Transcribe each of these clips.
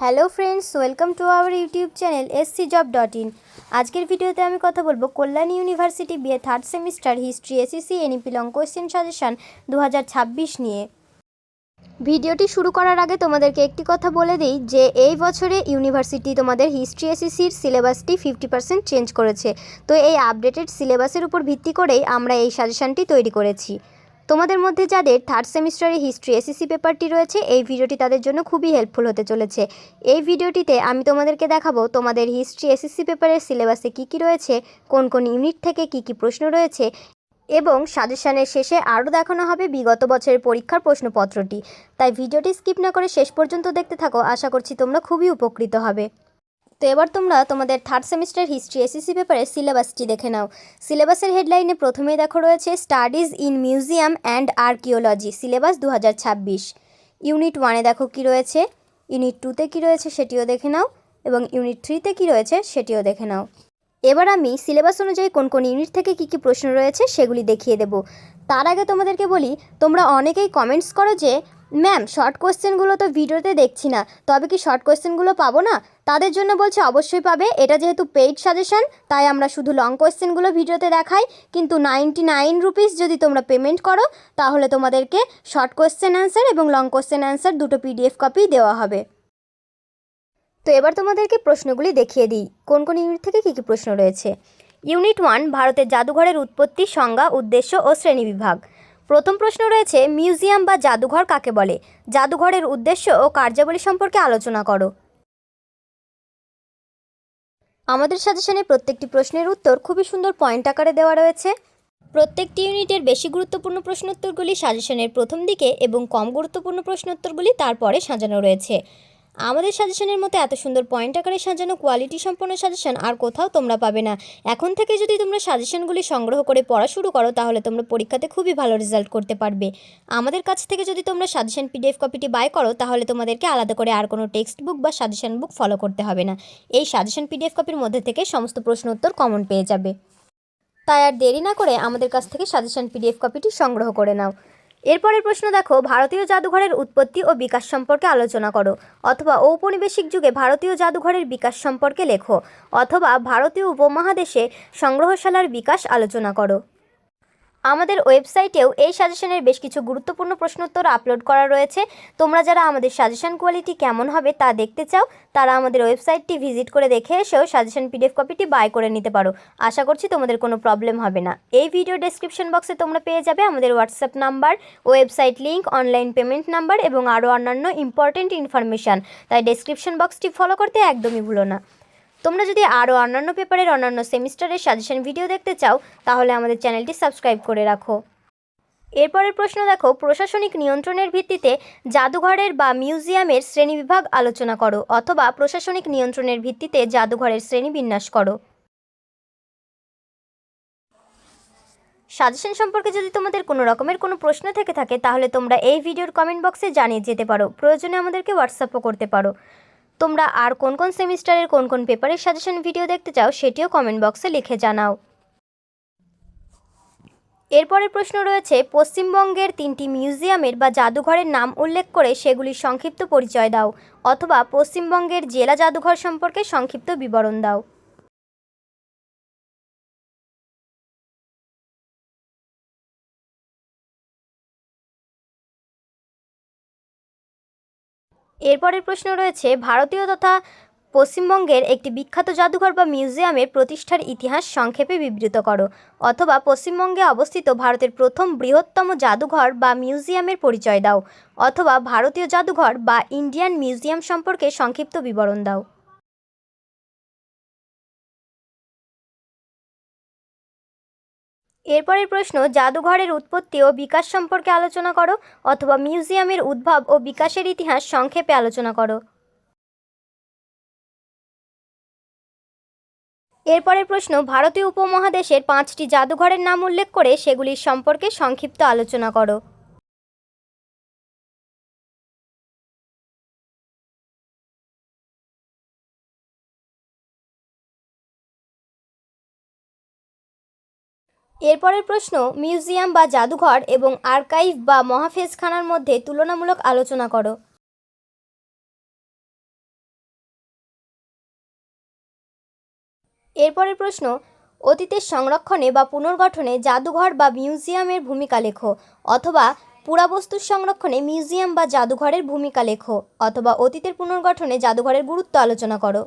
Hello friends, welcome to our YouTube channel SC job dot in. আজকের ভিডিওতে আমি কথা বলব Kalyan university BA third semester history ACC NEP long question suggestion দু হাজার ছাব্বিশ নিয়ে। ভিডিওটি শুরু করার আগে তোমাদেরকে একটি কথা বলে দিই যে এই বছরে ইউনিভার্সিটি তোমাদের হিস্ট্রি এসিসির সিলেবাসটি ফিফটি পার্সেন্ট চেঞ্জ করেছে। তো এই আপডেটেড সিলেবাসের উপর ভিত্তি করেই আমরা এই সাজেশনটি তৈরি করেছি। তোমাদের মধ্যে যাদের থার্ড সেমিস্টারে হিস্ট্রি এসিসি পেপারটি রয়েছে, এই ভিডিওটি তাদের জন্য খুবই হেল্পফুল হতে চলেছে। এই ভিডিওটিতে আমি তোমাদেরকে দেখাবো তোমাদের হিস্ট্রি এসিসি পেপারের সিলেবাসে কী কী রয়েছে, কোন কোন ইউনিট থেকে কী কী প্রশ্ন রয়েছে, এবং সাজেশনের শেষে আরও দেখানো হবে বিগত বছরের পরীক্ষার প্রশ্নপত্রটি। তাই ভিডিওটি স্কিপ না করে শেষ পর্যন্ত দেখতে থাকো, আশা করছি তোমরা খুবই উপকৃত হবে। তো এবার তোমরা তোমাদের থার্ড সেমিস্টার হিস্ট্রি এসএসসি পেপারের সিলেবাসটি দেখে নাও। সিলেবাসের হেডলাইনে প্রথমেই দেখো রয়েছে studies in museum and archaeology syllabus দু হাজার ছাব্বিশ ইউনিট ওয়ানে দেখো কি রয়েছে ইউনিট টুতে কি রয়েছে সেটিও দেখে নাও, এবং ইউনিট থ্রিতে কি রয়েছে সেটিও দেখে নাও। এবার আমি সিলেবাস অনুযায়ী কোন কোন ইউনিট থেকে কী কী প্রশ্ন রয়েছে সেগুলি দেখিয়ে দেব। তার আগে তোমাদেরকে বলি, তোমরা অনেকেই কমেন্টস করো যে ম্যাম শর্ট কোয়েশ্চেনগুলো তো ভিডিওতে দেখছি না। তবে কি শর্ট কোয়েশ্চেনগুলো পাবো না? তাদের জন্য বলছে অবশ্যই পাবে। এটা যেহেতু পেইড সাজেশন তাই আমরা শুধু লং কোয়েশ্চেনগুলো ভিডিওতে দেখাই। কিন্তু নাইনটি নাইন রুপিস যদি তোমরা পেমেন্ট করো, তাহলে তোমাদেরকে শর্ট কোয়েশ্চেন অ্যান্সার এবং লং কোয়েশ্চেন অ্যান্সার দুটো পিডিএফ কপি দেওয়া হবে। তো এবার তোমাদেরকে প্রশ্নগুলি দেখিয়ে দিই। কোন কোন ইউনিট থেকে কী কী প্রশ্ন রয়েছে? ইউনিট ওয়ান ভারতের জাদুঘরের উৎপত্তি সংজ্ঞা, উদ্দেশ্য ও শ্রেণীবিভাগ প্রথম প্রশ্ন রয়েছে, মিউজিয়াম বা জাদুঘর কাকে বলে? জাদুঘরের উদ্দেশ্য ও কার্যাবলী সম্পর্কে আলোচনা করো। আমাদের সাজেশনে প্রত্যেকটি প্রশ্নের উত্তর খুবই সুন্দর পয়েন্ট আকারে দেওয়া রয়েছে। প্রত্যেকটি ইউনিটের বেশি গুরুত্বপূর্ণ প্রশ্নোত্তরগুলি সাজেশনের প্রথম দিকে এবং কম গুরুত্বপূর্ণ প্রশ্নোত্তরগুলি তারপরে সাজানো রয়েছে। আমাদের সাজেশনের মতো এত সুন্দর পয়েন্ট আকারে সাজানো কোয়ালিটি সম্পন্ন সাজেশন আর কোথাও তোমরা পাবে না। এখন থেকে যদি তোমরা সাজেশনগুলি সংগ্রহ করে পড়া শুরু করো, তাহলে তোমরা পরীক্ষাতে খুবই ভালো রেজাল্ট করতে পারবে। আমাদের কাছ থেকে যদি তোমরা সাজেশন পিডিএফ কপিটি বাই করো, তাহলে তোমাদেরকে আলাদা করে আর কোনো টেক্সট বুক বা সাজেশন বুক ফলো করতে হবে না। এই সাজেশন পিডিএফ কপির মধ্যে থেকে সমস্ত প্রশ্ন উত্তর কমন পেয়ে যাবে। তাই আর দেরি না করে আমাদের কাছ থেকে সাজেশন পিডিএফ কপিটি সংগ্রহ করে নাও। এরপরের প্রশ্ন দেখো, ভারতীয় জাদুঘরের উৎপত্তি ও বিকাশ সম্পর্কে আলোচনা করো, অথবা ঔপনিবেশিক যুগে ভারতীয় জাদুঘরের বিকাশ সম্পর্কে লেখো, অথবা ভারতীয় উপমহাদেশে সংগ্রহশালার বিকাশ আলোচনা করো। আমাদের ওয়েবসাইটেও এই সাজেশনের বেশ কিছু গুরুত্বপূর্ণ প্রশ্নোত্তর আপলোড করা রয়েছে। তোমরা যারা আমাদের সাজেশন কোয়ালিটি কেমন হবে তা দেখতে চাও, তারা আমাদের ওয়েবসাইটটি ভিজিট করে দেখে এসেও সাজেশন পিডিএফ কপিটি বাই করে নিতে পারো। আশা করছি তোমাদের কোনো প্রবলেম হবে না। এই ভিডিও ডেসক্রিপশন বক্সে তোমরা পেয়ে যাবে আমাদের WhatsApp number, website link online payment number এবং আরও অন্যান্য ইম্পর্টেন্ট ইনফরমেশান। তাই ডেসক্রিপশন বক্সটি ফলো করতে একদমই ভুলো না। তোমরা যদি আরও অন্যান্য পেপারের অন্যান্য সেমিস্টারের সাজেশন ভিডিও দেখতে চাও, তাহলে আমাদের চ্যানেলটি সাবস্ক্রাইব করে রাখো। এরপরের প্রশ্ন দেখো, প্রশাসনিক নিয়ন্ত্রণের ভিত্তিতে জাদুঘরের বা মিউজিয়ামের শ্রেণীবিভাগ আলোচনা করো, অথবা প্রশাসনিক নিয়ন্ত্রণের ভিত্তিতে জাদুঘরের শ্রেণীবিন্যাস করো। সাজেশন সম্পর্কে যদি তোমাদের কোনো রকমের কোনো প্রশ্ন থেকে থাকে, তাহলে তোমরা এই ভিডিওর কমেন্ট বক্সে জানিয়ে যেতে পারো। প্রয়োজনে আমাদেরকে হোয়াটসঅ্যাপও করতে পারো। তোমরা আর কোন কোন সেমিস্টারের কোন কোন পেপারের সাজেশন ভিডিও দেখতে চাও সেটিও কমেন্ট বক্সে লিখে জানাও। এরপরের প্রশ্ন রয়েছে, পশ্চিমবঙ্গের তিনটি মিউজিয়ামের বা জাদুঘরের নাম উল্লেখ করে সেগুলির সংক্ষিপ্ত পরিচয় দাও, অথবা পশ্চিমবঙ্গের জেলা জাদুঘর সম্পর্কে সংক্ষিপ্ত বিবরণ দাও। এরপরের প্রশ্ন রয়েছে, ভারতীয় তথা পশ্চিমবঙ্গের একটি বিখ্যাত জাদুঘর বা মিউজিয়ামের প্রতিষ্ঠার ইতিহাস সংক্ষেপে বিবৃত করো, অথবা পশ্চিমবঙ্গে অবস্থিত ভারতের প্রথম বৃহত্তম জাদুঘর বা মিউজিয়ামের পরিচয় দাও, অথবা ভারতীয় জাদুঘর বা ইন্ডিয়ান মিউজিয়াম সম্পর্কে সংক্ষিপ্ত বিবরণ দাও। এরপরের প্রশ্ন, জাদুঘরের উৎপত্তি ও বিকাশ সম্পর্কে আলোচনা করো অথবা মিউজিয়ামের উদ্ভব ও বিকাশের ইতিহাস সংক্ষেপে আলোচনা করো। এরপরের প্রশ্ন, ভারতীয় উপমহাদেশের পাঁচটি জাদুঘরের নাম উল্লেখ করে সেগুলির সম্পর্কে সংক্ষিপ্ত আলোচনা করো। এরপরের প্রশ্ন, মিউজিয়াম বা জাদুঘর এবং আর্কাইভ বা মহাফেজখানার মধ্যে তুলনামূলক আলোচনা করো। এরপরের প্রশ্ন, অতীতের সংরক্ষণে বা পুনর্গঠনে জাদুঘর বা মিউজিয়ামের ভূমিকা লেখো, অথবা পুরাবস্তুর সংরক্ষণে মিউজিয়াম বা জাদুঘরের ভূমিকা লেখো, অথবা অতীতের পুনর্গঠনে জাদুঘরের গুরুত্ব আলোচনা করো।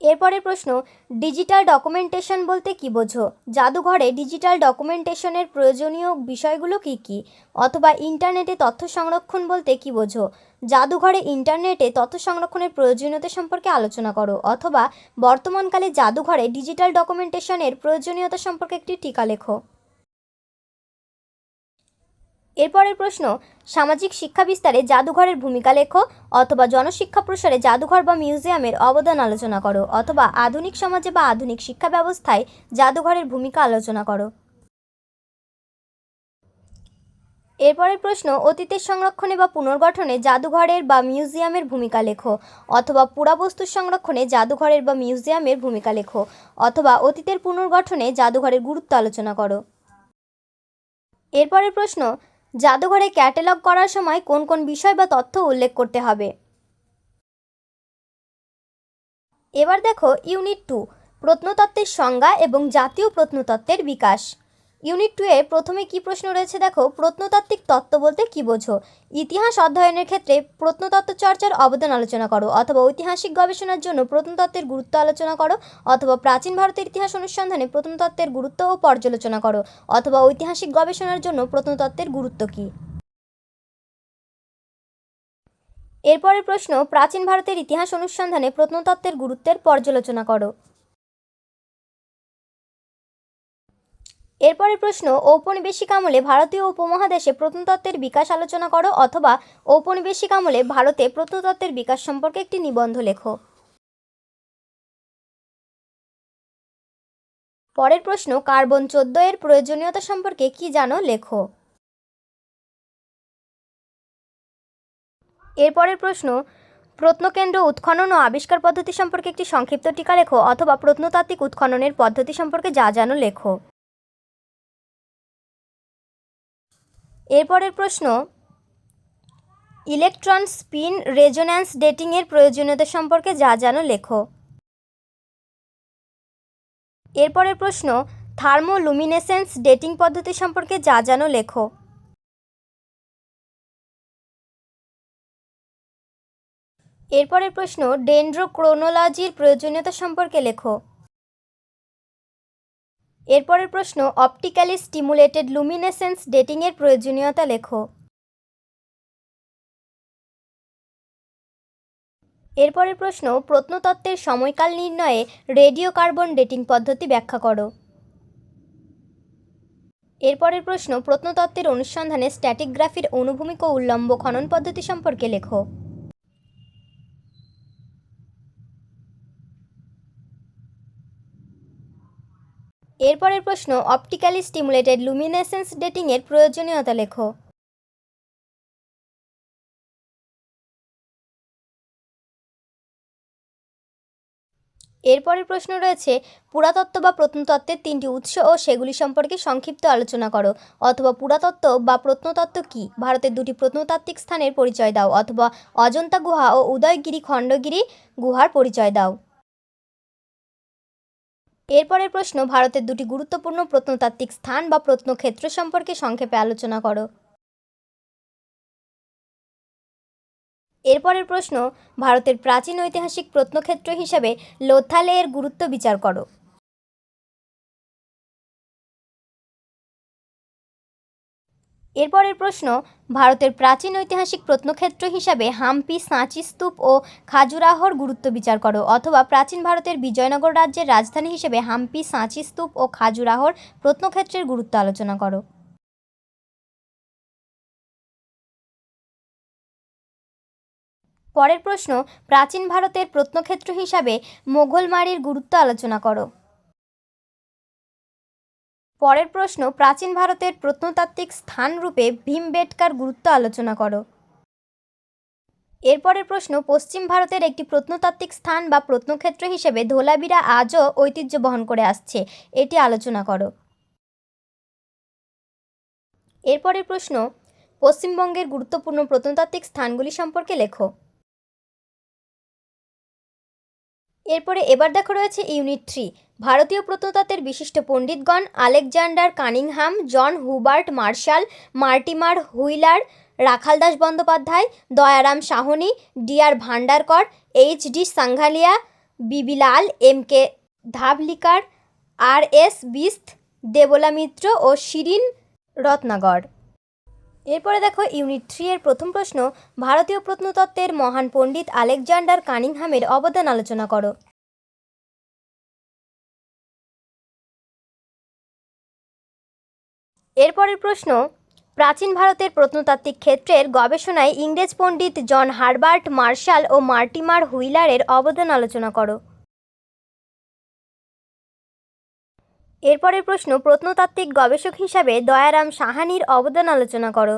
এরপরের প্রশ্ন, ডিজিটাল ডকুমেন্টেশন বলতে কী বোঝো? জাদুঘরে ডিজিটাল ডকুমেন্টেশনের প্রয়োজনীয় বিষয়গুলো কী কী? অথবা ইন্টারনেটে তথ্য সংরক্ষণ বলতে কী বোঝো? জাদুঘরে ইন্টারনেটে তথ্য সংরক্ষণের প্রয়োজনীয়তা সম্পর্কে আলোচনা করো, অথবা বর্তমানকালে জাদুঘরে ডিজিটাল ডকুমেন্টেশনের প্রয়োজনীয়তা সম্পর্কে একটি টিকা লেখো। এরপরের প্রশ্ন, সামাজিক শিক্ষা বিস্তারে জাদুঘরের ভূমিকা লেখো অথবা জনশিক্ষা প্রসারে জাদুঘর বা মিউজিয়ামের অবদান আলোচনা করো অথবা আধুনিক সমাজে বা আধুনিক শিক্ষা ব্যবস্থায় জাদুঘরের ভূমিকা আলোচনা করো। এরপরের প্রশ্ন, অতীতের সংরক্ষণে বা পুনর্গঠনে জাদুঘরের বা মিউজিয়ামের ভূমিকা লেখো অথবা পুরাবস্তুর সংরক্ষণে জাদুঘরের বা মিউজিয়ামের ভূমিকা লেখো অথবা অতীতের পুনর্গঠনে জাদুঘরের গুরুত্ব আলোচনা করো। এরপরের প্রশ্ন জাদুঘরে ক্যাটালগ করার সময় কোন কোন বিষয় বা তথ্য উল্লেখ করতে হবে? এবার দেখো ইউনিট টু, প্রত্নতত্ত্বের সংজ্ঞা এবং জাতীয় প্রত্নতত্ত্বের বিকাশ। ইউনিট টু এ প্রথমে কি প্রশ্ন রয়েছে দেখো, প্রত্নতাত্ত্বিক তত্ত্ব বলতে কি বোঝো? ইতিহাস অধ্যয়নের ক্ষেত্রে প্রত্নতত্ত্ব চর্চার অবদান আলোচনা করো, অথবা ঐতিহাসিক গবেষণার জন্য প্রত্নতত্ত্বের গুরুত্ব আলোচনা করো, অথবা প্রাচীন ভারতের ইতিহাস অনুসন্ধানে প্রত্নতত্ত্বের গুরুত্ব ও পর্যালোচনা করো, অথবা ঐতিহাসিক গবেষণার জন্য প্রত্নতত্ত্বের গুরুত্ব কী? এরপরের প্রশ্ন, প্রাচীন ভারতের ইতিহাস অনুসন্ধানে প্রত্নতত্ত্বের গুরুত্বের পর্যালোচনা করো। এরপরের প্রশ্ন, ঔপনিবেশিক আমলে ভারতীয় উপমহাদেশে প্রত্নতত্ত্বের বিকাশ আলোচনা করো অথবা ঔপনিবেশিক আমলে ভারতে প্রত্নতত্ত্বের বিকাশ সম্পর্কে একটি নিবন্ধ লেখো। পরের প্রশ্ন, কার্বন চোদ্দ এর প্রয়োজনীয়তা সম্পর্কে কি জানো লেখো। এরপরের প্রশ্ন, প্রত্নকেন্দ্র উৎখনন ও আবিষ্কার পদ্ধতি সম্পর্কে একটি সংক্ষিপ্ত টিকা লেখো অথবা প্রত্নতাত্ত্বিক উৎখননের পদ্ধতি সম্পর্কে যা জানো লেখো। এরপরের প্রশ্ন, ইলেকট্রন স্পিন রেজোন্যান্স ডেটিংয়ের প্রয়োজনীয়তা সম্পর্কে যা জানো লেখো। এরপরের প্রশ্ন, থার্মোলুমিনেসেন্স ডেটিং পদ্ধতি সম্পর্কে যা জানো লেখো। এরপরের প্রশ্ন, ডেন্ড্রোক্রোনোলজির প্রয়োজনীয়তা সম্পর্কে লেখো। এরপরের প্রশ্ন অপটিক্যালি স্টিমুলেটেড লুমিনেসেন্স ডেটিংয়ের প্রয়োজনীয়তা লেখো। এরপরের প্রশ্ন, প্রত্নতত্ত্বের সময়কাল নির্ণয়ে রেডিও কার্বন ডেটিং পদ্ধতি ব্যাখ্যা করো। এরপরের প্রশ্ন, প্রত্নতত্ত্বের অনুসন্ধানে স্ট্যাটিকগ্রাফির অনুভূমিক ও উল্লম্ব খনন পদ্ধতি সম্পর্কে লেখো। এরপরের প্রশ্ন অপটিক্যালি স্টিমুলেটেড লুমিনেসেন্স ডেটিংয়ের প্রয়োজনীয়তা লেখো। এরপরের প্রশ্ন রয়েছে, পুরাতত্ত্ব বা প্রত্নতত্ত্বের তিনটি উৎস ও সেগুলি সম্পর্কে সংক্ষিপ্ত আলোচনা করো, অথবা পুরাতত্ত্ব বা প্রত্নতত্ত্ব কী? ভারতের দুটি প্রত্নতাত্ত্বিক স্থানের পরিচয় দাও, অথবা অজন্তা গুহা ও উদয়গিরি খণ্ডগিরি গুহার পরিচয় দাও। এরপরের প্রশ্ন, ভারতের দুটি গুরুত্বপূর্ণ প্রত্নতাত্ত্বিক স্থান বা প্রত্নক্ষেত্র সম্পর্কে সংক্ষেপে আলোচনা করো। এরপরের প্রশ্ন, ভারতের প্রাচীন ঐতিহাসিক প্রত্নক্ষেত্র হিসাবে লোথালে এর গুরুত্ব বিচার করো। এরপরের প্রশ্ন, ভারতের প্রাচীন ঐতিহাসিক প্রত্নক্ষেত্র হিসাবে হাম্পি, সাঁচি স্তূপ ও খাজুরাহর গুরুত্ব বিচার করো অথবা প্রাচীন ভারতের বিজয়নগর রাজ্যের রাজধানী হিসেবে হাম্পি, সাঁচি স্তূপ ও খাজুরাহোর প্রত্নক্ষেত্রের গুরুত্ব আলোচনা করো। পরের প্রশ্ন, প্রাচীন ভারতের প্রত্নক্ষেত্র হিসাবে মোঘলমারির গুরুত্ব আলোচনা করো। পরের প্রশ্ন, প্রাচীন ভারতের প্রত্নতাত্ত্বিক স্থানরূপে ভীমবেটকার গুরুত্ব আলোচনা করো। এরপরের প্রশ্ন, পশ্চিম ভারতের একটি প্রত্নতাত্ত্বিক স্থান বা প্রত্নক্ষেত্র হিসেবে ধোলাবিরা আজও ঐতিহ্য বহন করে আসছে, এটি আলোচনা করো। এরপরের প্রশ্ন, পশ্চিমবঙ্গের গুরুত্বপূর্ণ প্রত্নতাত্ত্বিক স্থানগুলি সম্পর্কে লেখো। এরপরে এবার দেখো রয়েছে ইউনিট থ্রি। ভারতীয় প্রত্নতত্ত্বের বিশিষ্ট পণ্ডিতগণ আলেকজান্ডার কানিংহাম, জন Hubert martial, Mortimer wheeler Rakhaldas Bandyopadhyay, Dayaram Sahni DR Bhandarkar H D সাংঘালিয়া, বিবিলাল, M K ধাবলিকার, আর এস বিস্ত, দেবলা মিত্র ও শিরিন রত্নাগর। এরপরে দেখো ইউনিট থ্রি এর প্রথম প্রশ্ন, ভারতীয় প্রত্নতত্ত্বের মহান পণ্ডিত আলেকজান্ডার কানিংহামের অবদান আলোচনা করো। এরপরের প্রশ্ন, প্রাচীন ভারতের প্রত্নতাত্ত্বিক ক্ষেত্রের গবেষণায় ইংরেজ পণ্ডিত জন হারবার্ট মার্শাল ও মার্টিমার হুইলারের অবদান আলোচনা করো। এরপরের প্রশ্ন, প্রত্নতাত্ত্বিক গবেষক হিসাবে দয়ারাম সাহানির অবদান আলোচনা করো।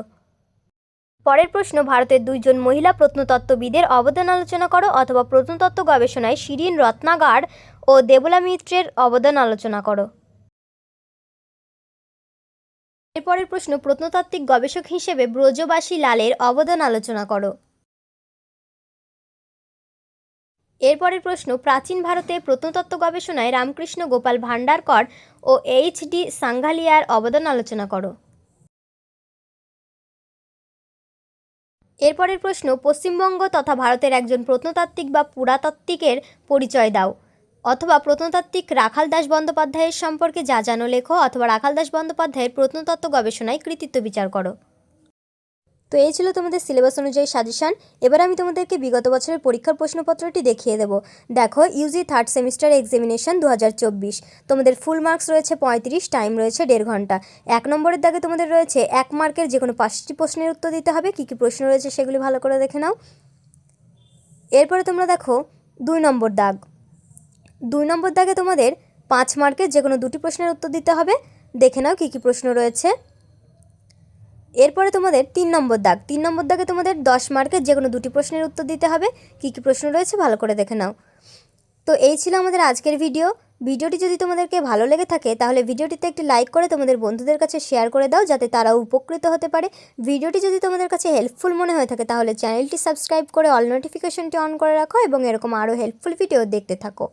পরের প্রশ্ন, ভারতের দুইজন মহিলা প্রত্নতত্ত্ববিদের অবদান আলোচনা করো অথবা প্রত্নতত্ত্ব গবেষণায় শিরিন রত্নাগার ও দেবলা মিত্রের অবদান আলোচনা করো। এরপরের প্রশ্ন, প্রত্নতাত্ত্বিক গবেষক হিসেবে ব্রজবাসী লালের অবদান আলোচনা করো। এরপরের প্রশ্ন, প্রাচীন ভারতে প্রত্নতত্ত্ব গবেষণায় রামকৃষ্ণ গোপাল ভান্ডারকর ও এইচ ডি সাংঘালিয়ার অবদান আলোচনা করো। এরপরের প্রশ্ন, পশ্চিমবঙ্গ তথা ভারতের একজন প্রত্নতাত্ত্বিক বা পুরাতাত্ত্বিকের পরিচয় দাও, অথবা প্রত্নতাত্ত্বিক রাখাল দাস বন্দ্যোপাধ্যায়ের সম্পর্কে যা জানো লেখো, অথবা রাখাল দাস বন্দ্যোপাধ্যায়ের প্রত্নতত্ত্ব গবেষণায় কৃতিত্ব বিচার করো। তো এই ছিল তোমাদের সিলেবাস অনুযায়ী সাজেশান এবার আমি তোমাদেরকে বিগত বছরের পরীক্ষার প্রশ্নপত্রটি দেখিয়ে দেবো। দেখো ইউজি থার্ড সেমিস্টার এক্সামিনেশন দু হাজার চব্বিশ। তোমাদের ফুল মার্কস রয়েছে পঁয়ত্রিশ টাইম রয়েছে দেড় ঘণ্টা। এক নম্বরের দাগে তোমাদের রয়েছে এক মার্কের যে কোনো পাঁচটি প্রশ্নের উত্তর দিতে হবে। কী কী প্রশ্ন রয়েছে সেগুলি ভালো করে দেখে নাও। এরপরে তোমরা দেখো, দুই নম্বর দাগ। দুই নম্বর দাগে তোমাদের পাঁচ মার্কের যে কোনো দুটি প্রশ্নের উত্তর দিতে হবে। দেখে নাও কী কী প্রশ্ন রয়েছে। এরপরে তোমাদের তিন নম্বর দাগ। তিন নম্বর দাগে তোমাদের দশ মার্কের যে কোনো দুটি প্রশ্নের উত্তর দিতে হবে। কী কী প্রশ্ন রয়েছে ভালো করে দেখে নাও। তো এই ছিল আমাদের আজকের ভিডিও। ভিডিওটি যদি তোমাদেরকে ভালো লেগে থাকে, তাহলে ভিডিওটিতে একটি লাইক করে তোমাদের বন্ধুদের কাছে শেয়ার করে দাও, যাতে তারাও উপকৃত হতে পারে। ভিডিওটি যদি তোমাদের কাছে হেল্পফুল মনে হয়ে থাকে, তাহলে চ্যানেলটি সাবস্ক্রাইব করে অল নোটিফিকেশনটি অন করে রাখো এবং এরকম আরও হেল্পফুল ভিডিও দেখতে থাকো।